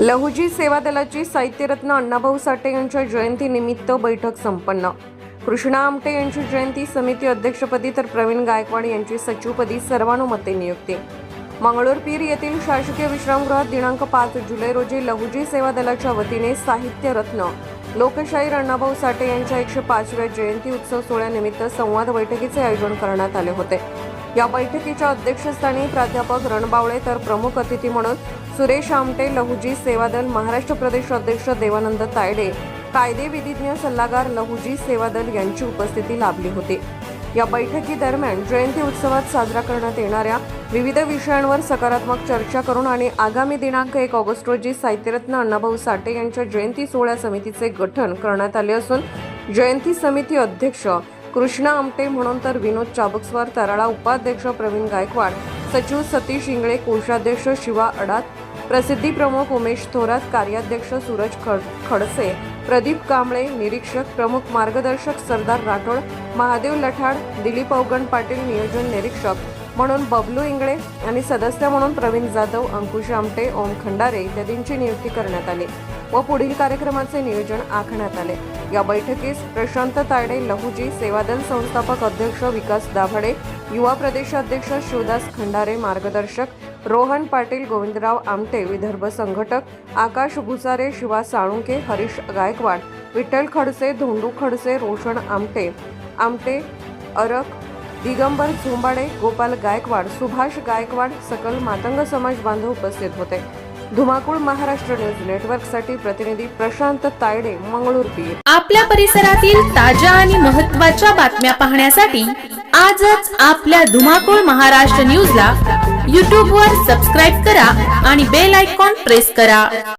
लहुजी सेवा दलाची साहित्यरत्न अण्णाभाऊ साठे यांच्या जयंतीनिमित्त बैठक संपन्न. कृष्णा आमटे यांची जयंती समिती अध्यक्षपदी तर प्रवीण गायकवाड यांची सचिवपदी सर्वानुमते नियुक्ती. मंगळूरपीर येथील शासकीय विश्रामगृहात दिनांक पाच जुलै रोजी लहुजी सेवा दलाच्या वतीने साहित्यरत्न लोकशाहीर अण्णाभाऊ साठे यांच्या एकशे पाचव्या जयंती उत्सव सोहळ्यानिमित्त संवाद बैठकीचे आयोजन करण्यात आले होते. या बैठकीच्या अध्यक्षस्थानी प्राध्यापक रणबावळे तर प्रमुख अतिथी म्हणून सुरेश आमटे लहुजी सेवादल महाराष्ट्र प्रदेश अध्यक्ष देवानंद तायडे कायदे विधिज्ञ सल्लागार लहुजी सेवादल यांची उपस्थिती लाभली होती. या बैठकीदरम्यान जयंती उत्सवात साजरा करण्यात येणाऱ्या विविध विषयांवर सकारात्मक चर्चा करून आणि आगामी दिनांक एक ऑगस्ट रोजी साहित्यरत्न अण्णाभाऊ साठे यांच्या जयंती सोहळ्या समितीचे गठन करण्यात आले असून जयंती समिती अध्यक्ष कृष्णा आमटे म्हणून तर विनोद चाबुकस्वार तराळा उपाध्यक्ष प्रवीण गायकवाड सचिव सतीश इंगळे कोषाध्यक्ष शिवा अडात प्रसिद्धी प्रमुख उमेश थोरात कार्याध्यक्ष सूरज खड खडसे प्रदीप कांबळे निरीक्षक प्रमुख मार्गदर्शक सरदार राठोड महादेव लठाड दिलीप अवगण पाटील नियोजन निरीक्षक म्हणून बबलू इंगळे आणि सदस्य म्हणून प्रवीण जाधव अंकुश आमटे ओम खंडारे इत्यादींची नियुक्ती करण्यात आली व पुढील कार्यक्रमाचे नियोजन आखण्यात आले. या बैठकीस प्रशांत तायडे लहुजी सेवादल संस्थापक अध्यक्ष विकास दाभाडे युवा प्रदेशाध्यक्ष शिवदास खंडारे मार्गदर्शक रोहन पाटील गोविंदराव आमटे विदर्भ संघटक आकाश भुसारे शिवा साळुंके हरीश गायकवाड विठ्ठल खडसे धोंडू खडसे रोशन आमटे आमटे अरक दिगंबर झोंबाडे गोपाल गायकवाड सुभाष गायकवाड सकल मातंग समाज बांधव उपस्थित होते. धुमाकूळ महाराष्ट्र न्यूज नेटवर्कसाठी प्रतिनिधी प्रशांत तायडे मंगळूर पीर. आपल्या परिसरातील ताज्या आणि महत्त्वाच्या बातम्या पाहण्यासाठी आजच आपल्या धुमाकूळ महाराष्ट्र न्यूजला यूट्यूबवर सबस्क्राईब करा आणि बेल आयकॉन प्रेस करा.